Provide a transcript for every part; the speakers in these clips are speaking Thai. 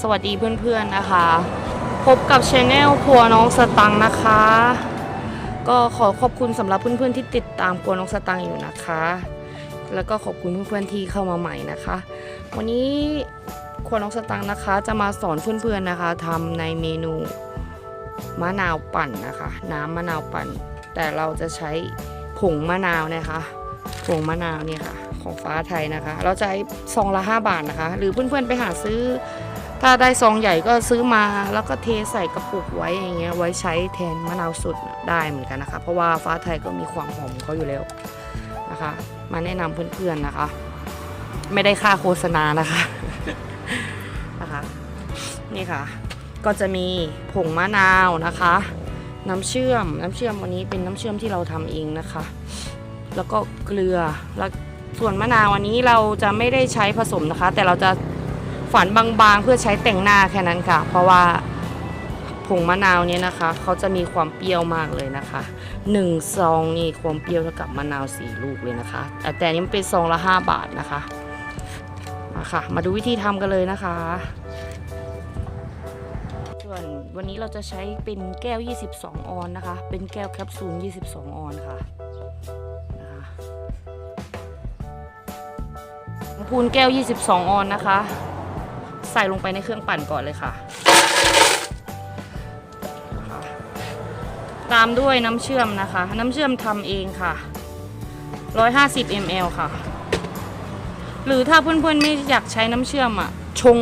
สวัสดีเพื่อนๆนะคะ พบกับช anel ครัวน้องสตังค์นะคะ ก็ขอขอบคุณสำหรับเพื่อนๆที่ติดตามครัวน้องสตังค์อยู่นะคะ แล้วก็ขอบคุณเพื่อนๆที่เข้ามาใหม่นะคะ วันนี้ครัวน้องสตังค์นะคะจะมาสอนเพื่อนๆนะคะทำในเมนูมะนาวปั่นนะคะ น้ำมะนาวปั่น แต่เราจะใช้ผงมะนาวนะคะผงมะนาวเนี่ยค่ะของฟ้าไทยนะคะ เราจะใช้ซองละ 5 บาทนะคะ หรือเพื่อนๆไปหาซื้อ ถ้าได้ซองใหญ่ก็ซื้อมาแล้วก็เทใส่กระปุกไว้อย่างเงี้ยไว้ใช้แทนมะนาวสดได้เหมือนกันนะคะ เพราะว่าฟ้าไทยก็มีความหอมเขาอยู่แล้วนะคะ มาแนะนำเพื่อนๆนะคะ ไม่ได้ค่าโฆษณานะคะนะคะ นี่ค่ะ ก็จะมีผงมะนาวนะคะ น้ำเชื่อมน้ำเชื่อมวันนี้เป็นน้ำเชื่อมที่เราทำเองนะคะ แล้วก็เกลือแล้วส่วนมะนาวอันนี้เราจะไม่ได้ใช้ผสมนะคะ แต่เราจะ ฝานบางๆ เพื่อใช้แต่งหน้าแค่นั้นค่ะ เพราะว่าผงมะนาวเนี่ยนะคะ เขาจะมีความเปรี้ยวมากเลยนะคะหนึ่งซองนี่ความเปรี้ยวเท่ากับมะนาวสี่ลูกเลยนะคะ แต่นี้มันเป็นซองละ5บาทนะคะมาค่ะ มาดูวิธีทำกันเลยนะคะ ส่วนวันนี้เราจะใช้เป็นแก้ว 22 ออนนะคะ เป็นแก้วแคปซูล 22 ออนค่ะคะพูนแก้ว 22 ออนนะคะ ใส่ลงไปในเครื่องปั่นก่อนเลยค่ะ ตามด้วยน้ำเชื่อมนะคะ น้ำเชื่อมทำเองค่ะ 150 ml ค่ะ หรือถ้าเพื่อนๆไม่อยากใช้น้ำเชื่อมอะชง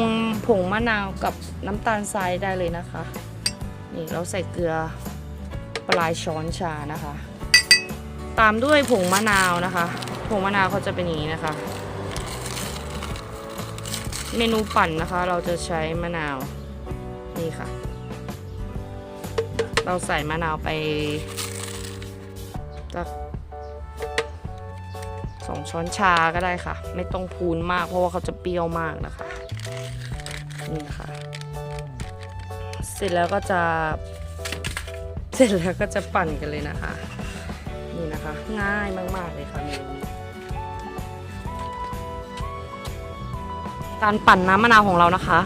ผงมะนาวกับน้ำตาลทรายได้เลยนะคะ นี่เราใส่เกลือปลายช้อนชานะคะ ตามด้วยผงมะนาวนะคะ ผงมะนาวเขาจะเป็นอย่างนี้นะคะ เมนูปั่นนะคะ เราจะใช้มะนาวนี่ค่ะ เราใส่มะนาวไปสักสองช้อนชาก็ได้ค่ะ ไม่ต้องพูนมากเพราะว่าเขาจะเปรี้ยวมากนะคะนี่นะคะเสร็จแล้วก็จะเสร็จแล้วก็จะปั่นกันเลยนะคะ นี่นะคะ ง่ายมาก ๆ เลยค่ะเมนู การปั่นน้ำมะนาวของเรานะคะ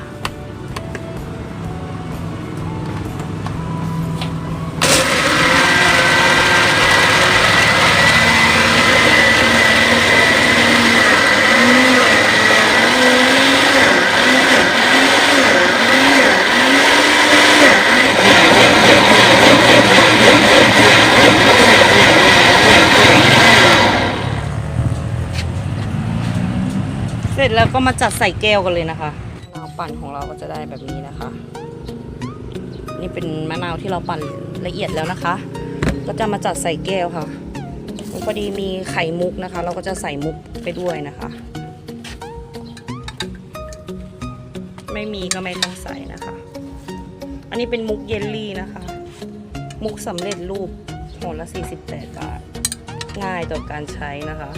แล้วก็มาจัดใส่แก้วกันเลยนะคะมะนาวปั่นของเราก็จะได้แบบนี้นะคะ นี่เป็นมะนาวที่เราปั่นละเอียดแล้วนะคะ ก็จะมาจัดใส่แก้วค่ะพอดีมีไข่มุกนะคะ เราก็จะใส่มุกไปด้วยนะคะ ไม่มีก็ไม่ต้องใส่นะคะ อันนี้เป็นมุกเยลลี่นะคะ มุกสำเร็จรูปห่อละ 48 บาท ง่ายต่อการใช้นะคะ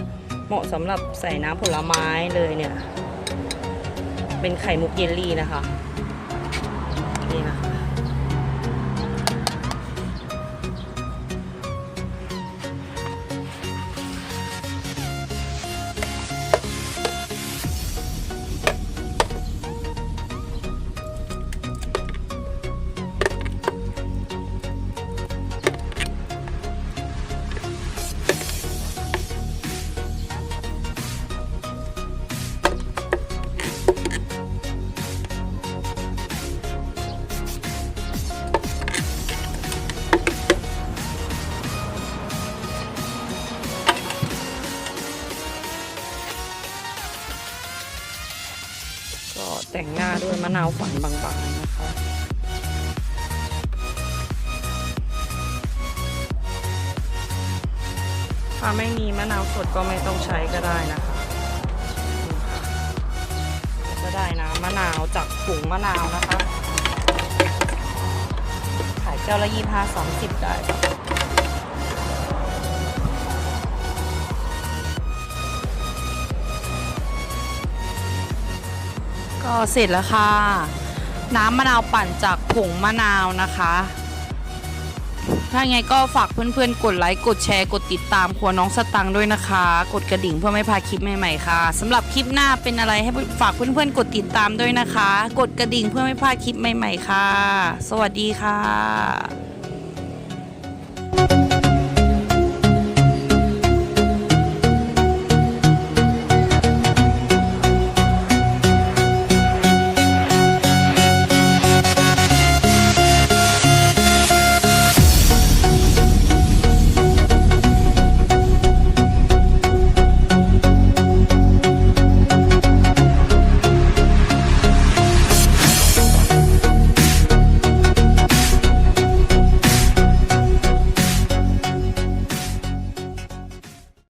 เหมาะสำหรับใส่น้ำผลไม้เลยเนี่ย เป็นไข่มุกเยลลี่นะคะ นี่นะคะ ก็แต่งหน้าด้วยมะนาวฝานบางๆนะคะถ้าไม่มีมะนาวสดก็ไม่ต้องใช้ก็ได้นะคะก็ได้นะมะนาวจากผงมะนาวนะคะ ขายแก้วละยี่ห้าสามสิบได้ ก็เสร็จแล้วค่ะ น้ำมะนาวปั่นจากผงมะนาวนะคะ ถ้าไงก็ฝากเพื่อนๆ กดไลค์ กดแชร์ กดติดตามครัวน้องสตังค์ด้วยนะคะ กดกระดิ่งเพื่อไม่พลาดคลิปใหม่ๆค่ะสำหรับคลิปหน้าเป็นอะไรให้ฝากเพื่อนๆ กดติดตามด้วยนะคะ กดกระดิ่งเพื่อไม่พลาดคลิปใหม่ๆค่ะ สวัสดีค่ะ